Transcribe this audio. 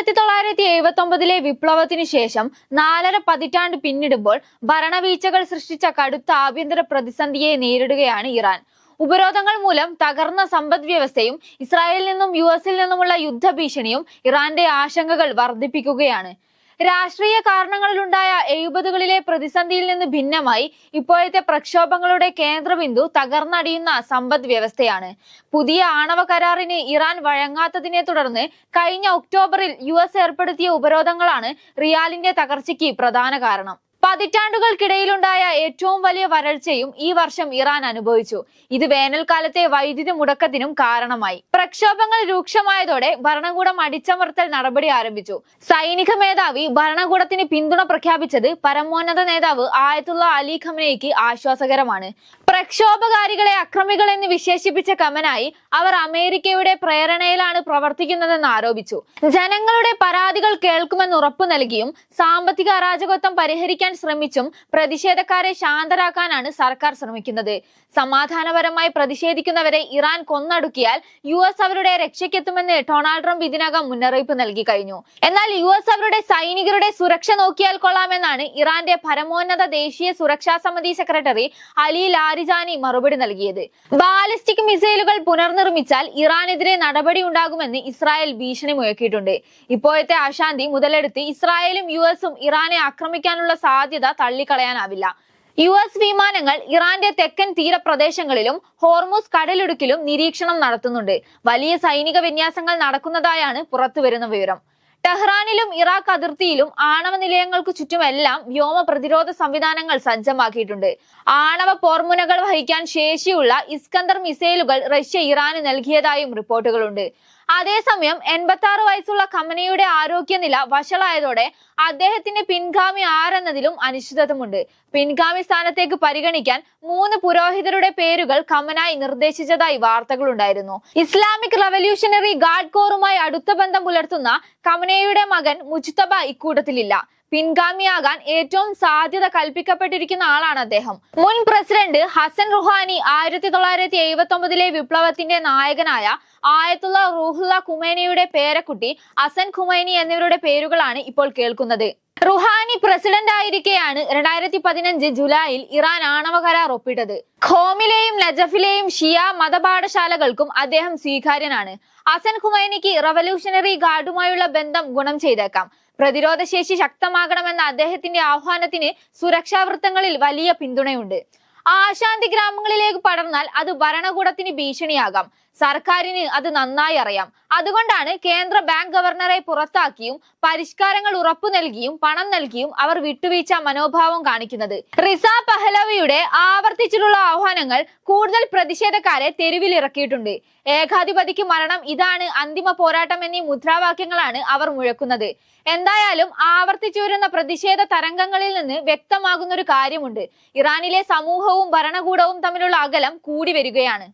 ആയിരത്തി തൊള്ളായിരത്തി എഴുപത്തി ഒമ്പതിലെ വിപ്ലവത്തിനു ശേഷം നാലര പതിറ്റാണ്ട് പിന്നിടുമ്പോൾ ഭരണവീഴ്ചകൾ സൃഷ്ടിച്ച കടുത്ത ആഭ്യന്തര പ്രതിസന്ധിയെ നേരിടുകയാണ് ഇറാൻ. ഉപരോധങ്ങൾ മൂലം തകർന്ന സമ്പദ് വ്യവസ്ഥയും ഇസ്രായേലിൽ നിന്നും യു എസിൽ നിന്നുമുള്ള യുദ്ധഭീഷണിയും ഇറാന്റെ ആശങ്കകൾ വർദ്ധിപ്പിക്കുകയാണ്. രാഷ്ട്രീയ കാരണങ്ങളിലുണ്ടായ എഴുപതുകളിലെ പ്രതിസന്ധിയിൽ നിന്ന് ഭിന്നമായി ഇപ്പോഴത്തെ പ്രക്ഷോഭങ്ങളുടെ കേന്ദ്രബിന്ദു തകർന്നടിയുന്ന സമ്പദ് വ്യവസ്ഥയാണ്. പുതിയ ആണവ കരാറിന് ഇറാൻ വഴങ്ങാത്തതിനെ തുടർന്ന് കഴിഞ്ഞ ഒക്ടോബറിൽ യു ഏർപ്പെടുത്തിയ ഉപരോധങ്ങളാണ് റിയാലിന്റെ തകർച്ചയ്ക്ക് പ്രധാന കാരണം. പതിറ്റാണ്ടുകൾക്കിടയിലുണ്ടായ ഏറ്റവും വലിയ വരൾച്ചയും ഈ വർഷം ഇറാൻ അനുഭവിച്ചു. ഇത് വേനൽക്കാലത്തെ വൈദ്യുതി മുടക്കത്തിനും കാരണമായി. പ്രക്ഷോഭങ്ങൾ രൂക്ഷമായതോടെ ഭരണകൂടം അടിച്ചമർത്തൽ നടപടി ആരംഭിച്ചു. സൈനിക മേധാവി ഭരണകൂടത്തിന് പിന്തുണ പ്രഖ്യാപിച്ചത് പരമോന്നത നേതാവ് ആയത്തുള്ള അലി ഖമനയ്ക്ക് ആശ്വാസകരമാണ്. പ്രക്ഷോഭകാരികളെ അക്രമികൾ എന്ന് വിശേഷിപ്പിച്ച കമനായി അവർ അമേരിക്കയുടെ പ്രേരണയിലാണ് പ്രവർത്തിക്കുന്നതെന്ന് ആരോപിച്ചു. ജനങ്ങളുടെ പരാതികൾ കേൾക്കുമെന്ന് ഉറപ്പു നൽകിയും സാമ്പത്തിക അരാജകത്വം പരിഹരിക്കാൻ ശ്രമിച്ചും പ്രതിഷേധക്കാരെ ശാന്തരാക്കാനാണ് സർക്കാർ ശ്രമിക്കുന്നത്. സമാധാനപരമായി പ്രതിഷേധിക്കുന്നവരെ ഇറാൻ കൊന്നടുക്കിയാൽ യു എസ് അവരുടെ രക്ഷയ്ക്കെത്തുമെന്ന് ഡൊണാൾഡ് ട്രംപ് ഇതിനകം മുന്നറിയിപ്പ് നൽകി കഴിഞ്ഞു. എന്നാൽ യു എസ് അവരുടെ സൈനികരുടെ സുരക്ഷ നോക്കിയാൽ കൊള്ളാമെന്നാണ് ഇറാന്റെ പരമോന്നത ദേശീയ സുരക്ഷാ സമിതി സെക്രട്ടറി അലി ലാരിജാനി മറുപടി നൽകിയത്. ബാലിസ്റ്റിക് മിസൈലുകൾ പുനർനിർമ്മിച്ചാൽ ഇറാനെതിരെ നടപടി ഉണ്ടാകുമെന്ന് ഇസ്രായേൽ ഭീഷണി മുഴക്കിയിട്ടുണ്ട്. ഇപ്പോഴത്തെ അശാന്തി മുതലെടുത്ത് ഇസ്രായേലും യു എസും ഇറാനെ ആക്രമിക്കാനുള്ള സാധ്യത തള്ളിക്കളയാനാവില്ല. യു എസ് വിമാനങ്ങൾ ഇറാന്റെ തെക്കൻ തീരപ്രദേശങ്ങളിലും ഹോർമൂസ് കടലിടുക്കിലും നിരീക്ഷണം നടത്തുന്നുണ്ട്. വലിയ സൈനിക വിന്യാസങ്ങൾ നടക്കുന്നതായാണ് പുറത്തുവരുന്ന വിവരം. ടെഹ്റാനിലും ഇറാഖ് അതിർത്തിയിലും ആണവ നിലയങ്ങൾക്ക് ചുറ്റുമെല്ലാം വ്യോമ പ്രതിരോധ സംവിധാനങ്ങൾ സജ്ജമാക്കിയിട്ടുണ്ട്. ആണവ പോർമുനകൾ വഹിക്കാൻ ശേഷിയുള്ള ഇസ്കന്ദർ മിസൈലുകൾ റഷ്യ ഇറാന് നൽകിയതായും റിപ്പോർട്ടുകളുണ്ട്. അതേസമയം എൺപത്തി ആറ് വയസ്സുള്ള ഖമനയുടെ ആരോഗ്യനില വഷളായതോടെ അദ്ദേഹത്തിന്റെ പിൻഗാമി ആരെന്നതിലും അനിശ്ചിതത്വമുണ്ട്. പിൻഗാമി സ്ഥാനത്തേക്ക് പരിഗണിക്കാൻ മൂന്ന് പുരോഹിതരുടെ പേരുകൾ ഖമനായി നിർദ്ദേശിച്ചതായി വാർത്തകളുണ്ടായിരുന്നു. ഇസ്ലാമിക് റവല്യൂഷണറി ഗാർഡ് കോറുമായി അടുത്ത ബന്ധം പുലർത്തുന്ന ഖമനയുടെ മകൻ മുജ്തബ ഇക്കൂട്ടത്തിലില്ല. പിൻഗാമിയാകാൻ ഏറ്റവും സാധ്യത കൽപ്പിക്കപ്പെട്ടിരിക്കുന്ന ആളാണ് അദ്ദേഹം. മുൻ പ്രസിഡന്റ് ഹസൻ റുഹാനി ആയിരത്തി തൊള്ളായിരത്തി എഴുപത്തി ഒമ്പതിലെ വിപ്ലവത്തിന്റെ നായകനായ ആയത്തുള്ള റൂഹുല്ല ഖുമൈനിയുടെ പേരക്കുട്ടി അസൻ ഖുമൈനി എന്നിവരുടെ പേരുകളാണ് ഇപ്പോൾ കേൾക്കുന്നത്. റുഹാനി പ്രസിഡന്റ് ആയിരിക്കെയാണ് രണ്ടായിരത്തി പതിനഞ്ച് ജൂലൈയിൽ ഇറാൻ ആണവ കരാർ ഒപ്പിട്ടത്. ഖോമിലെയും നജഫിലെയും ഷിയ മതപാഠശാലകൾക്കും അദ്ദേഹം സ്വീകാര്യനാണ്. അസൻ ഖുമൈനിക്ക് റവല്യൂഷണറി ഗാർഡുമായുള്ള ബന്ധം ഗുണം ചെയ്തേക്കാം. പ്രതിരോധ ശേഷി ശക്തമാകണമെന്ന അദ്ദേഹത്തിന്റെ ആഹ്വാനത്തിന് സുരക്ഷാ വൃത്തങ്ങളിൽ വലിയ പിന്തുണയുണ്ട്. ആശാന്തി ഗ്രാമങ്ങളിലേക്ക് പടർന്നാൽ അത് ഭരണകൂടത്തിന് ഭീഷണിയാകാം. സർക്കാരിന് അത് നന്നായി അറിയാം. അതുകൊണ്ടാണ് കേന്ദ്ര ബാങ്ക് ഗവർണറെ പുറത്താക്കിയും പരിഷ്കാരങ്ങൾ ഉറപ്പു നൽകിയും പണം നൽകിയും അവർ വിട്ടുവീഴ്ച മനോഭാവം കാണിക്കുന്നത്. റിസ പഹലവിയുടെ ആവർത്തിച്ചിട്ടുള്ള ആഹ്വാനങ്ങൾ കൂടുതൽ പ്രതിഷേധക്കാരെ തെരുവിലിറക്കിയിട്ടുണ്ട്. ഏകാധിപതിക്ക് മരണം ഇതാണ് അന്തിമ പോരാട്ടം എന്നീ മുദ്രാവാക്യങ്ങളാണ് അവർ മുഴക്കുന്നത്. എന്തായാലും ആവർത്തിച്ചു വരുന്ന പ്രതിഷേധ തരംഗങ്ങളിൽ നിന്ന് വ്യക്തമാകുന്ന ഒരു കാര്യമുണ്ട്. ഇറാനിലെ സമൂഹവും ഭരണകൂടവും തമ്മിലുള്ള അകലം കൂടി വരികയാണ്.